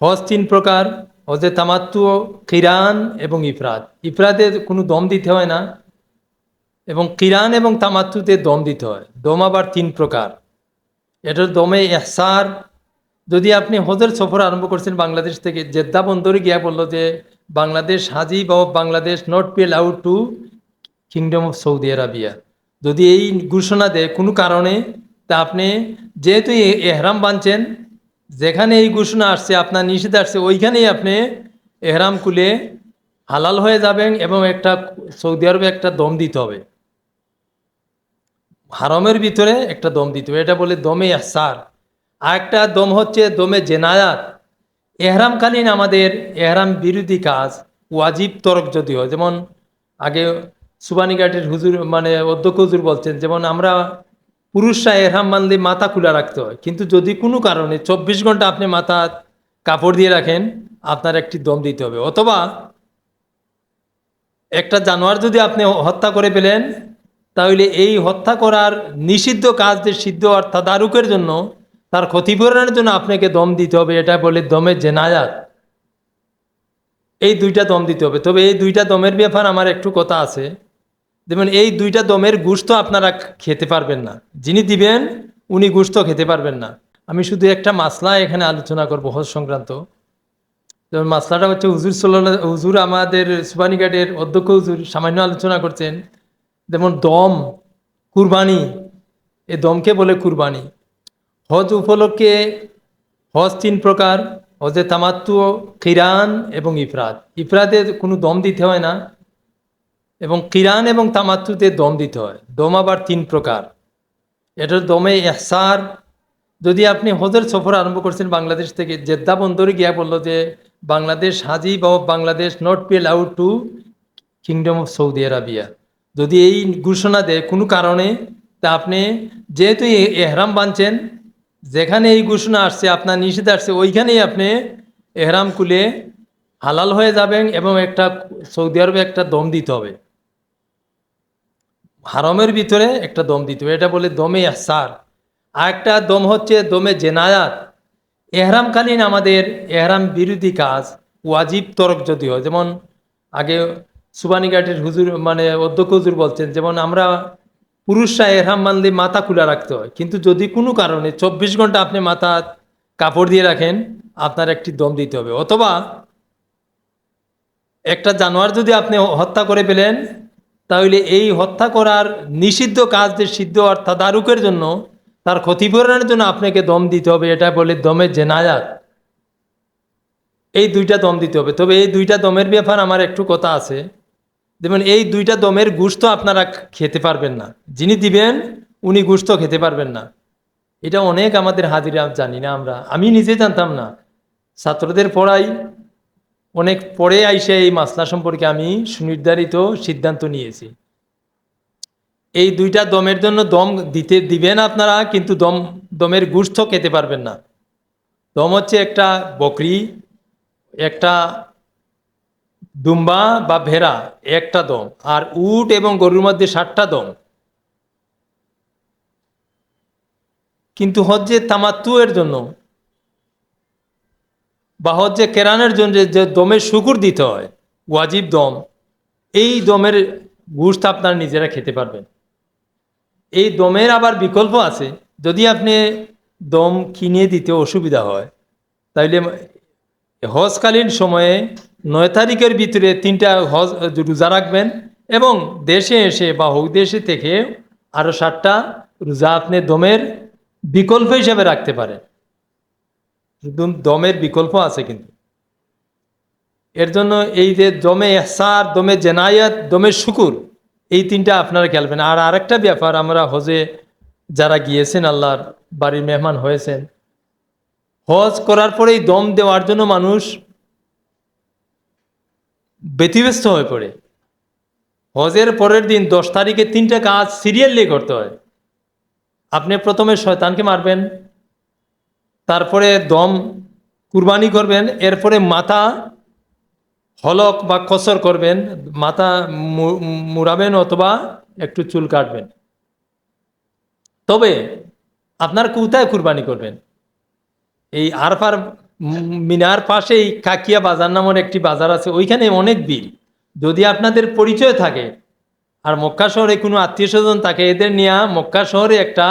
হজ তিন প্রকার, হজে তামাত্তু, কিরান এবং ইফরাদ ইফরাদে কোনো দম দিতে হয় না এবং কিরান এবং তামাত্তুতে দম দিতে হয়। দম আবার তিন প্রকার। এটার দমে এহসার যদি আপনি হজের সফর আরম্ভ করছেন বাংলাদেশ থেকে, জেদ্দা বন্দরে গিয়া বলল যে, বাংলাদেশ হাজি বা Bangladesh not pay out to kingdom of Saudi Arabia যদি এই ঘোষণা দেয় কোনো কারণে, তা আপনি যেহেতু এহরাম বানছেন যেখানে এই ঘোষণা আসছে, আপনার নিষেধ আসছে, ওইখানেই আপনি এহরাম কুলে হালাল হয়ে যাবেন এবং একটা সৌদি আরবে একটা দম দিতে হবে। হারমের ভিতরে একটা দম দিতে হবে। এটা বলে দমে আসার আর একটা দম হচ্ছে দমে জেনায়াত। এহরামকালীন আমাদের এহরাম বিরোধী কাজ, ওয়াজিব তরক যদি হয় যেমন আগে সুবানীঘাটের হুজুর মানে অধ্যক্ষ হুজুর বলছেন, যেমন আমরা পুরুষরা এহরাম মানলে মাথা খোলা রাখতে হয়। কিন্তু যদি কোনো কারণে চব্বিশ ঘণ্টা আপনি মাথা কাপড় দিয়ে রাখেন, আপনার একটি দম দিতে হবে। অথবা একটা জানোয়ার যদি আপনি হত্যা করে পেলেন তাহলে এই হত্যা করার নিষিদ্ধ কাজ যে সিদ্ধ আর তাদারুকের জন্য, তার ক্ষতিপূরণের জন্য আপনাকে দম দিতে হবে, এটা বলে দমের জেনায়াত। এই দুইটা দম দিতে হবে। তবে এই দুইটা দমের ব্যাপার আমার একটু কথা আছে। যেমন এই দুইটা দমের গুস্ত আপনারা খেতে পারবেন না। যিনি দিবেন, উনি গুস্ত খেতে পারবেন না। আমি শুধু একটা মাসলা এখানে আলোচনা করব হজ সংক্রান্ত। যেমন মাসলাটা হচ্ছে হুজুর সাল্লাহ হুজুর আমাদের সুবানীঘাটের অধ্যক্ষ হুজুর সামান্য আলোচনা করছেন। যেমন দম, কুরবানি এ দমকে বলে কুরবানি। হজ উপলক্ষে হজ তিন প্রকার, হজে তামাত্তু কিরান এবং ইফরাত। ইফরাদে কোনো দম দিতে হয় না। এবং কিরান এবং তামাত্তুতে দম দিতে হয়। দম আবার তিন প্রকার। এটার দমে এহসার যদি আপনি হজের সফর আরম্ভ করছেন বাংলাদেশ থেকে, জেদ্দা বন্দরে গিয়া বলল যে, বাংলাদেশ হাজি বা Bangladesh not pay out to kingdom of Saudi Arabia যদি এই ঘোষণা দেয় কোনো কারণে, তা আপনি যেহেতু এহরাম বানছেন, যেখানে এই ঘোষণা আসছে, আপনার নিষেধ আসছে, ওইখানেই আপনি এহরাম খুলে হালাল হয়ে যাবেন এবং একটা সৌদি আরবে একটা দম দিতে হবে। হারমের ভিতরে একটা দম দিতে হবে। এটা বলে দমে আসার। আর একটা দম হচ্ছে দমে জেনায়াত। এহরামকালীন আমাদের এহরাম বিরোধী কাজ, ওয়াজিব তরক যদি হয়। যেমন আগে সুবানীঘাটের হুজুর মানে অধ্যক্ষ হুজুর বলছেন, যেমন আমরা পুরুষরা এহরাম মানলে মাথা খোলা রাখতে হয়। কিন্তু যদি কোনো কারণে চব্বিশ ঘণ্টা আপনি মাথা কাপড় দিয়ে রাখেন, আপনার একটি দম দিতে হবে। অথবা একটা জানোয়ার যদি আপনি হত্যা করে ফেলেন তাহলে এই হত্যা করার নিষিদ্ধ কাজ যে সিদ্ধ অর্থাৎ তাদারুকের জন্য, তার ক্ষতিপূরণের জন্য আপনাকে দম দিতে হবে, এটা বলে দমের জেনায়াত। এই দুইটা দম দিতে হবে। তবে এই দুইটা দমের ব্যাপার আমার একটু কথা আছে। যেমন এই দুইটা দমের গুস্ত আপনারা খেতে পারবেন না। যিনি দিবেন, উনি গুস্ত খেতে পারবেন না। এটা অনেক আমাদের হাজিরা জানি না আমরা। আমি নিজে জানতাম না। ছাত্রদের পড়াই অনেক পরে আইসে এই মাসলা সম্পর্কে আমি সুনির্ধারিত সিদ্ধান্ত নিয়েছি। এই দুইটা দমের জন্য দম দিতে দিবেন আপনারা, কিন্তু দম, দমের গুস্ত খেতে পারবেন না। দম হচ্ছে একটা বকরি, একটা দুম্বা বা ভেড়া, একটা দম। আর উট এবং গরুর মধ্যে ষাটটা দম। কিন্তু হজ্জে তামাত্তু এর জন্য বা হজ্জে কেরানের জন্য যে- দমের শুকুর দিতে হয়, ওয়াজিব দম, এই দমের গুস্ত আপনারা নিজেরা খেতে পারবেন। এই দমের আবার বিকল্প আছে, যদি আপনি দম কিনে দিতে অসুবিধা হয়, তাইলে হজকালীন সময়ে নয় তারিখের ভিতরে তিনটা হজ রোজা রাখবেন এবং দেশে এসে বা হোক দেশে থেকে আরও ষাটটা রোজা আপনি দমের বিকল্প হিসাবে রাখতে পারেন। দমের বিকল্প আছে কিন্তু। এর জন্য এই যে দমে এহসার, দমে জেনায়াত, দমে শুকুর, এই তিনটা আপনারা খেলবেন আর আরেকটা ব্যাপার, আমরা হজে যারা গিয়েছেন, আল্লাহর বাড়ির মেহমান হয়েছেন, হজ করার পরেই দম দেওয়ার জন্য মানুষ ব্যতিব্যস্ত হয়ে পড়ে। হজের পরের দিন, দশ তারিখে তিনটা কাজ সিরিয়ালি করতে হয়। আপনি প্রথমে শয়তানকে মারবেন তারপরে দম কুরবানি করবেন, এরপরে মাথা হলক বা কসর করবেন, মাথা মুড়াবেন অথবা একটু চুল কাটবেন। তবে আপনার কোথায় কুরবানি করবেন। এই আরফার মিনার পাশেই কাকিয়া বাজার নামের একটি বাজার আছে, ওইখানে অনেক ভিড়। যদি আপনাদের পরিচয় থাকে, আর মক্কা শহরে কোনো আত্মীয় স্বজন থাকে, এদের নিয়ে মক্কা শহরে একটা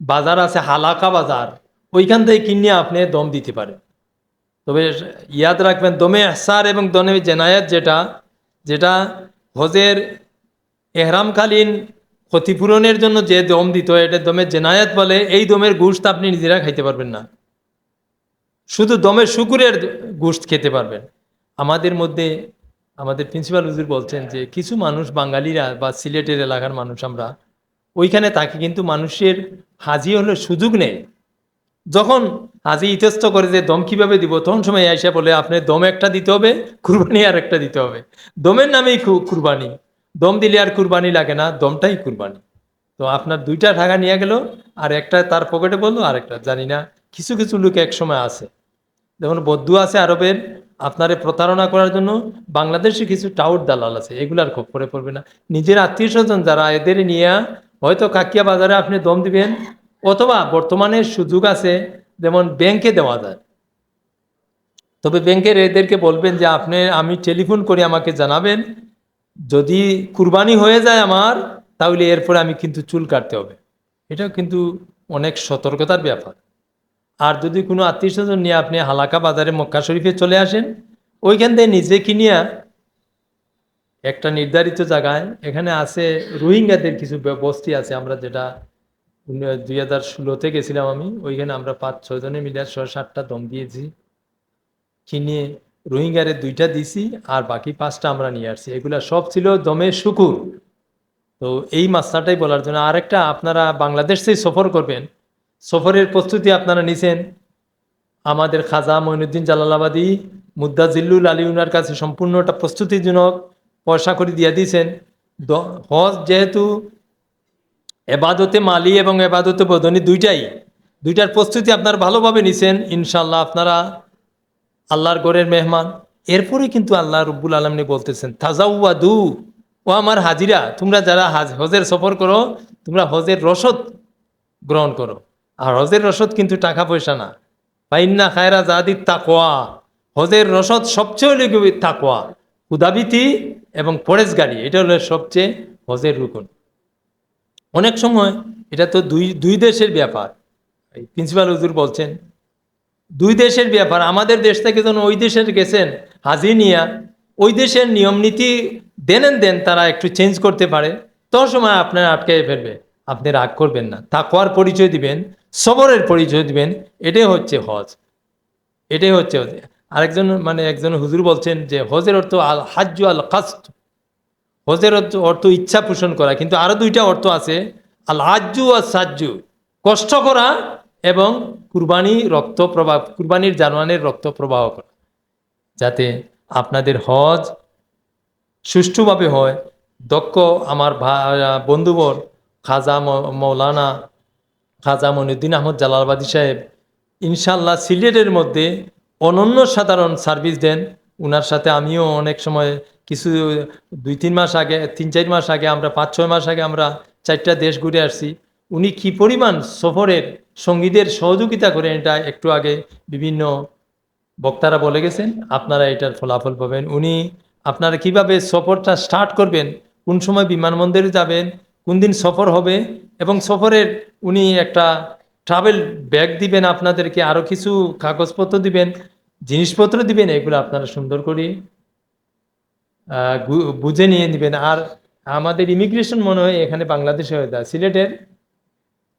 বাজার আছে, হালাকা বাজার। ওইখান থেকে কিনে আপনি দম দিতে পারেন। তবে ইয়াদ রাখবেন, দমে এহসার এবং দমে জেনায়াত যেটা যেটা হজের এহরামকালীন ক্ষতিপূরণের জন্য যে দম দিত, এটা দমের জেনায়াত বলে, এই দমের গোশত আপনি নিজেরা খাইতে পারবেন না। শুধু দমের শুকুরের গোশত খেতে পারবেন। আমাদের মধ্যে, আমাদের প্রিন্সিপাল হুজুর বলছেন যে, কিছু মানুষ বাঙালিরা বা সিলেটের এলাকার মানুষ আমরা, ওইখানে তাকে কিন্তু মানুষের হাজি হলে সুযোগ নেই। যখন হাজি ইতস্ত করে যে দম কীভাবে দিব, তখন সময় আইসা বলে আপনি দম একটা দিতে হবে, কুরবানি আর একটা দিতে হবে। দমের নামেই কুরবানি। দম দিলে আর কুরবানি লাগে না, দমটাই কুরবানি। তো আপনার দুইটা ঢাকা নিয়ে গেল, আর একটা তার পকেটে বলল, আর একটা জানি না। কিছু কিছু লোক এক সময় আছে। যেমন বদ্ধু আছে আরবের, আপনারে প্রতারণা করার জন্য বাংলাদেশে কিছু টাউট দালাল আছে, এগুলার খোপ করে পড়বে না। নিজের আত্মীয় স্বজন যারা এদের নিয়ে, হয়তো কাকিয়া বাজারে আপনি দম দিবেন অথবা বর্তমানে সুযোগ আছে, যেমন ব্যাংকে দেওয়া যায়। তবে ব্যাংকের এদেরকে বলবেন যে, আপনি, আমি টেলিফোন করে আমাকে জানাবেন। যদি কুরবানি হয়ে যায় আমার, তাহলে এরপরে আমি কিন্তু চুল কাটতে হবে। এটাও কিন্তু অনেক সতর্কতার ব্যাপার। আর যদি কোনো আত্মীয় স্বজন নিয়ে আপনি হালাকা বাজারে মক্কা শরীফে চলে আসেন, ওইখান থেকে নিজে কিনিয়া একটা নির্ধারিত জায়গায়, এখানে আছে রোহিঙ্গাদের কিছু বস্তি আছে, আমরা যেটা দুই হাজার ষোলোতে গেছিলাম আমি, ওইখানে আমরা পাঁচ, ছয় জনে মিলে ছয় সাতটা দম দিয়েছি। কিনে রোহিঙ্গারে দুইটা দিছি আর বাকি পাঁচটা আমরা নিয়ে আসছি। এগুলা সব ছিল দমে শুকুর। তো এই মাসলাটাই বলার জন্য আরেকটা, আপনারা বাংলাদেশ সফর করবেন। সফরের প্রস্তুতি আপনারা নিছেন। আমাদের খাজা মঈনুদ্দিন জালালাবাদী, মুদ্দা জিল্লুল আলী উনার কাছে সম্পূর্ণটা প্রস্তুতিজনক পয়সা করে দিয়ে দিয়েছেন হজ যেহেতু এবাদতে মালি এবং এবাদতে বদনি দুইটাই। দুইটার প্রস্তুতি আপনারা ভালোভাবে নিছেন ইনশাল্লাহ আপনারা আল্লাহর গড়ের মেহমান। এরপরে কিন্তু আল্লাহ রব্বুল আলমনি বলতেছেন তাজাউয়াদু ও আমার হাজিরা, তোমরা যারা হাজ, হজের সফর করো, তোমরা হজের রসদ গ্রহণ করো। আর হজের রসদ কিন্তু টাকা পয়সা না। পাইন্না খায়রা জাদি তাকোয়া হজের রসদ সবচেয়ে কি? তাকোয়া উদাবিতি এবং পরেশগাড়ি এটা হলো সবচেয়ে হজের রুকন। অনেক সময় এটা তো দুই দুই দেশের ব্যাপার। প্রিন্সিপাল হুজুর বলছেন, দুই দেশের ব্যাপার, আমাদের দেশ থেকে যখন ওই দেশের গেছেন হাজি নিয়া, ওই দেশের নিয়ম নীতি দেনেন দেন তারা একটু চেঞ্জ করতে পারে। তখন সময় আপনার আটকে ফেলবে, আপনি রাগ করবেন না। তাকওয়ার পরিচয় দিবেন, সবরের পরিচয় দিবেন, এটাই হচ্ছে হজ। এটাই হচ্ছে হজ। আরেকজন মানে একজন হুজুর বলছেন যে হজের অর্থ আল হাজ্জু আল কাস্ত হজের অর্থ ইচ্ছা পোষণ করা, কিন্তু আরও দুইটা অর্থ আছে। আল আজ্জু আর সাজ্জু, কষ্ট করা এবং কুরবানি রক্ত প্রবাহ, কুরবানির জানোয়ানের রক্ত প্রবাহ করা, যাতে আপনাদের হজ সুষ্ঠুভাবে হয়। দক্ষ আমার বন্ধুবর খাজা মৌলানা খাজা মনুদ্দিন আহমদ জালালবাদী সাহেব ইনশাল্লাহ সিলেটের মধ্যে অনন্য সাধারণ সার্ভিস দেন। উনার সাথে আমিও অনেক সময় কিছু দুই, তিন মাস আগে, তিন, চার মাস আগে আমরা, পাঁচ, ছয় মাস আগে আমরা চারটা দেশ ঘুরে আসছি। উনি কি পরিমাণ সফরের সঙ্গীদের সহযোগিতা করেন এটা একটু আগে বিভিন্ন বক্তারা বলে গেছেন, আপনারা এটার ফলাফল পাবেন। উনি আপনারা কীভাবে সফরটা স্টার্ট করবেন, কোন সময় বিমানবন্দরে যাবেন, কোন দিন সফর হবে, এবং সফরের উনি একটা ট্রাভেল ব্যাগ দিবেন আপনাদেরকে আরও কিছু কাগজপত্র দিবেন, জিনিসপত্র দিবেন, এগুলো আপনারা সুন্দর করে বুঝে নিয়ে নেবেন। আর আমাদের ইমিগ্রেশন মনে হয় এখানে বাংলাদেশে হয়ে যায়। সিলেটের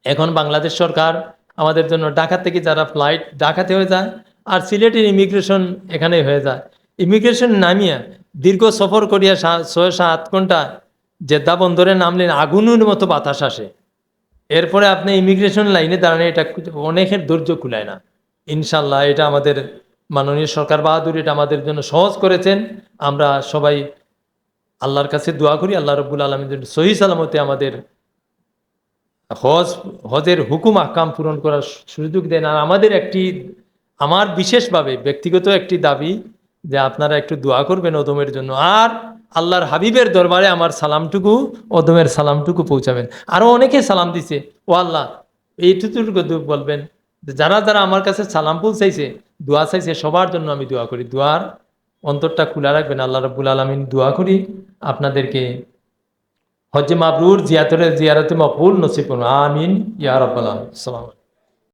এখন বাংলাদেশ সরকার আমাদের জন্য ঢাকা থেকে যারা ফ্লাইট ঢাকাতে হয়ে যায়, আর সিলেটের ইমিগ্রেশন এখানে হয়ে যায়। ইমিগ্রেশন নামিয়া দীর্ঘ সফর করিয়া ছয় সাত ঘণ্টা জেদ্দা বন্দরে নামলেন, আগুনের মতো বাতাস আসে। এরপরে আপনি ইমিগ্রেশন লাইনে দাঁড়ানো এটা অনেকের ধৈর্য কুলায় না। ইনশাল্লাহ এটা আমাদের মাননীয় সরকার বাহাদুর এটা আমাদের জন্য সহজ করেছেন। আমরা সবাই আল্লাহর কাছে দোয়া করি, আল্লাহ রব্বুল আলমের জন্য সহি সালামতে আমাদের হজ, হজের হুকুম আকাম পূরণ করার সুযোগ দেন। আর আমাদের একটি, আমার বিশেষভাবে ব্যক্তিগত একটি দাবি যে আপনারা একটু দোয়া করবেন ওদমের জন্য। আর আল্লাহর হাবিবের দরবারে আমার সালামটুকু ওদমের সালামটুকু পৌঁছাবেন। আরও অনেকে সালাম দিছে, ও আল্লাহ এইটুকু বলবেন যারা যারা আমার কাছে সালাম পৌঁছাইছে দোয়া চাইছে, সবার জন্য আমি দোয়া করি। দোয়ার অন্তরটা খোলা রাখবেন, আল্লাহ রব্বুল আলমিন দোয়া করি। আপনাদেরকে হজ্জে মাবরুর জিয়াতরে, জিয়ারতে মকবুল নসিব আমিন, ইয়া রব্বাল সালাম আসসালামু আলাইকুম।